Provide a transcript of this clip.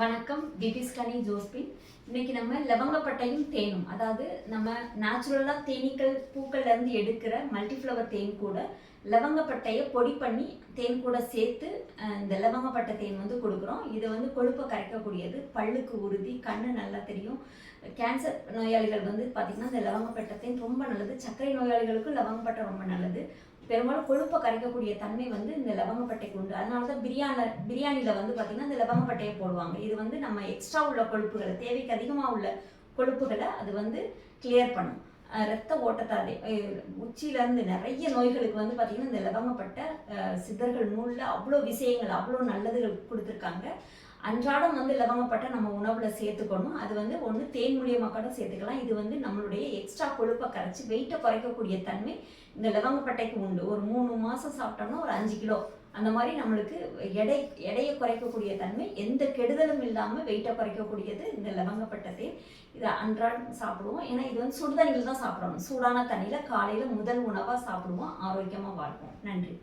வணக்கம் பிபிஸ் கனி ஜோஸ்பின். இன்னைக்கு நம்ம லவங்கப்பட்டையும் தேனும். அதாவது நம்ம நேச்சுரலாக தேனீக்கள் பூக்கள்ல இருந்து எடுக்கிற மல்டிஃப்ளவர் தேன் கூட லவங்கப்பட்டையை பொடி பண்ணி தேன் கூட சேர்த்து இந்த லவங்கப்பட்டை தேன் வந்து கொடுக்குறோம். இது வந்து கொழுப்பை கரைக்கக்கூடியது. பல்லுக்கு உறுதி கண்ணு நல்லா தெரியும். கேன்சர் நோயாளிகள் வந்து பார்த்திங்கன்னா இந்த லவங்கப்பட்டை தேன் ரொம்ப நல்லது. சர்க்கரை நோயாளிகளுக்கும் லவங்கப்பட்டை ரொம்ப நல்லது. பெரும்பாலும் கொழுப்பை கரைக்கக்கூடிய தன்மை வந்து இந்த லவங்கப்பட்டைக்கு உண்டு அதனால தான் பிரியாணி பிரியாணியில் வந்து பார்த்திங்கன்னா இந்த லவங்கப்பட்டையை போடுவாங்க. இது வந்து நம்ம எக்ஸ்ட்ரா உள்ள கொழுப்புகளை தேவைக்கு அதிகமாக உள்ள கொழுப்புகளை அது வந்து கிளியர் பண்ணும். ரத்த ஓட்டத்தை உச்சியிலேருந்து நிறைய நோய்களுக்கு வந்து பார்த்திங்கன்னா இந்த லவங்கப்பட்ட சித்தர்கள் நூலில் அவ்வளோ விஷயங்கள் அவ்வளோ நல்லதுகள் கொடுத்துருக்காங்க. அன்றாடம் வந்து லவங்கப்பட்டை நம்ம உணவுல சேர்த்துக்கணும். அது வந்து ஒன்று தேன் மூலியமாக கூட சேர்த்துக்கலாம். இது வந்து நம்மளுடைய எக்ஸ்ட்ரா கொழுப்பை கரைச்சி வெயிட்டை குறைக்கக்கூடிய தன்மை இந்த லவங்கப்பட்டைக்கு உண்டு. ஒரு மூணு மாதம் சாப்பிட்டோம்னா ஒரு அஞ்சு கிலோ. அந்த மாதிரி நம்மளுக்கு எடை எடையை குறைக்கக்கூடிய தன்மை எந்த கெடுதலும் இல்லாமல் வெயிட்டை குறைக்கக்கூடியது இந்த லவங்கப்பட்டை இதை அன்றாடம் சாப்பிடுவோம். ஏன்னா இது வந்து சுடுதண்ணியில் தான் சாப்பிடணும். சூடான தண்ணியில் காலையில் முதல் உணவாக சாப்பிடுவோம். ஆரோக்கியமாக வாழ்வோம். நன்றி.